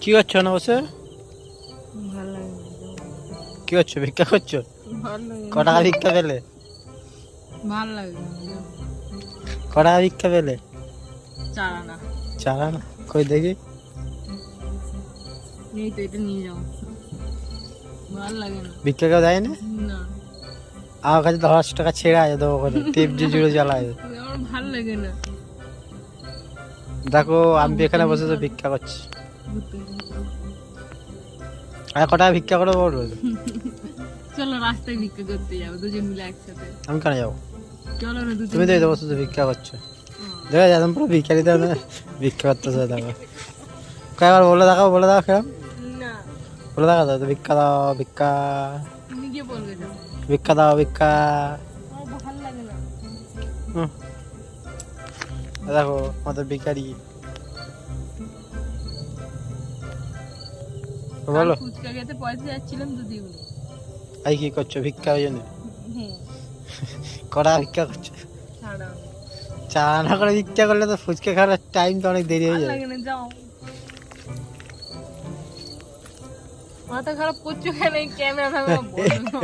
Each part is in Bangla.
কি করছ না বসে? কি করছ? ভিক্ষা করছ? ভালো লাগে। ক টাকা ভিক্ষা পেলে? ক টাকা ভিক্ষা পেলে? চারা না কই দেখি। ভিক্ষা কেউ দেয় না? না। আমার কাছে দশ টাকা ছেড়ে আছে দেবো টিপ জুড়ে জ্বালায়। আমার ভালো লাগে না। দেখো আমি এখানে বসে তো ভিক্ষা করছি। আর ক টাকা ভিক্ষা করে বলব চলো রাস্তায় ভিক্ষা করতে যাব দুজন মিলে একসাথে। আমি কেন যাব? চলো না তুমি তো এই বসে তো ভিক্ষা করছ। দেখা যায় পুরো ভিক্ষারি তো না। ভিক্ষা করতেছে দেখো। কয়েকবার বলে দেখাও বলে দাও না। বলে দেখা দাও তো ভিক্ষা দাও ভিক্ষা। ভিক্ষা দাও ভিক্ষা। ভালো লাগে না। হুম। দেখো আমাদের বেকারি বলো। আই ফুচকা খেতে পয়সা যাচ্ছিলাম তো দিগুলো কি করছ ভিক্ষা ওই জন্য? কড়া ভিক্ষা করছ? চা না করে ভিক্ষা করলে তো ফুচকা খাওয়ার টাইম তো অনেক দেরি হয়ে যায় যাও। মাথা খারাপ করছ কেন? এই ক্যামেরা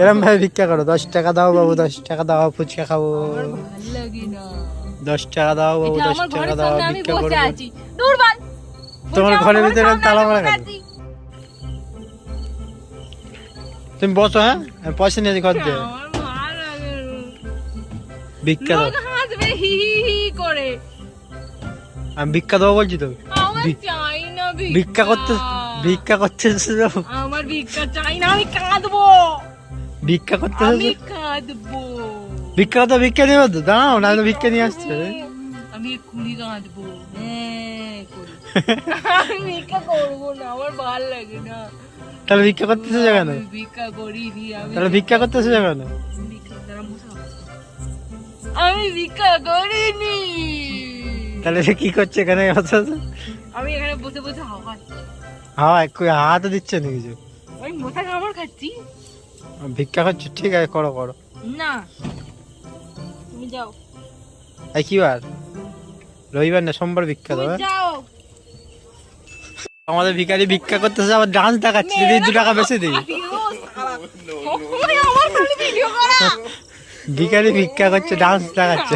এরম ভাবে ভিক্ষা করো দশ টাকা দাও বাবু দশ টাকা দাও ফুচকা খাব। দশ টাকা দাও বাবু দশ টাকা দাও ভিক্ষা করব। তোমার ঘরের ভিতরে তালা মারা তুমি বসো হ্যাঁ? পয়সা নিয়ে ঘর দিয়ে। ভিক্ষা দাও। করে। আমি ভিক্ষা দেবো বলছি তো। ভিক্ষা করতে ভিক্ষা। করতে? আমার ভিক্ষা চাই না আমি কাঁদবো। ভিক্ষা করতে আমি কাঁদবো। ভিক্ষা তো ভিক্ষা নিয়ে দাঁড়াও না ভিক্ষা নিয়ে আসছে। আমি এক্ষুনি কাঁদবো। হ্যাঁ, আমি ভিক্ষা করব না আমার ভালো লাগে না। তাহলে ভিক্ষা করতে এসেছ কেন? আমি ভিক্ষা করিনি আমি তাহলে ভিক্ষা করতে কেন ভিক্ষা দ্বারা বসে আছি। আমি ভিক্ষা করিনি। তাহলে সে কি করছে এখানে? বসে বসে? আমি এখানে বসে বসে হাওয়া হাত দিচ্ছে না কিছু। আমি মোটা খাবার খাচ্ছি ভিক্ষা করছ? ঠিক আছে করো করো। না। তুমি যাও। এই কি বার? রবিবার না সোমবার ভিক্ষা দেবে? যাও। আমাদের ভিখারি ভিক্ষা করতেছে আবার ডান্স দেখাচ্ছে যদি দু টাকা বেশি দিই। ভিখারি ভিক্ষা করছে ডান্স দেখাচ্ছে।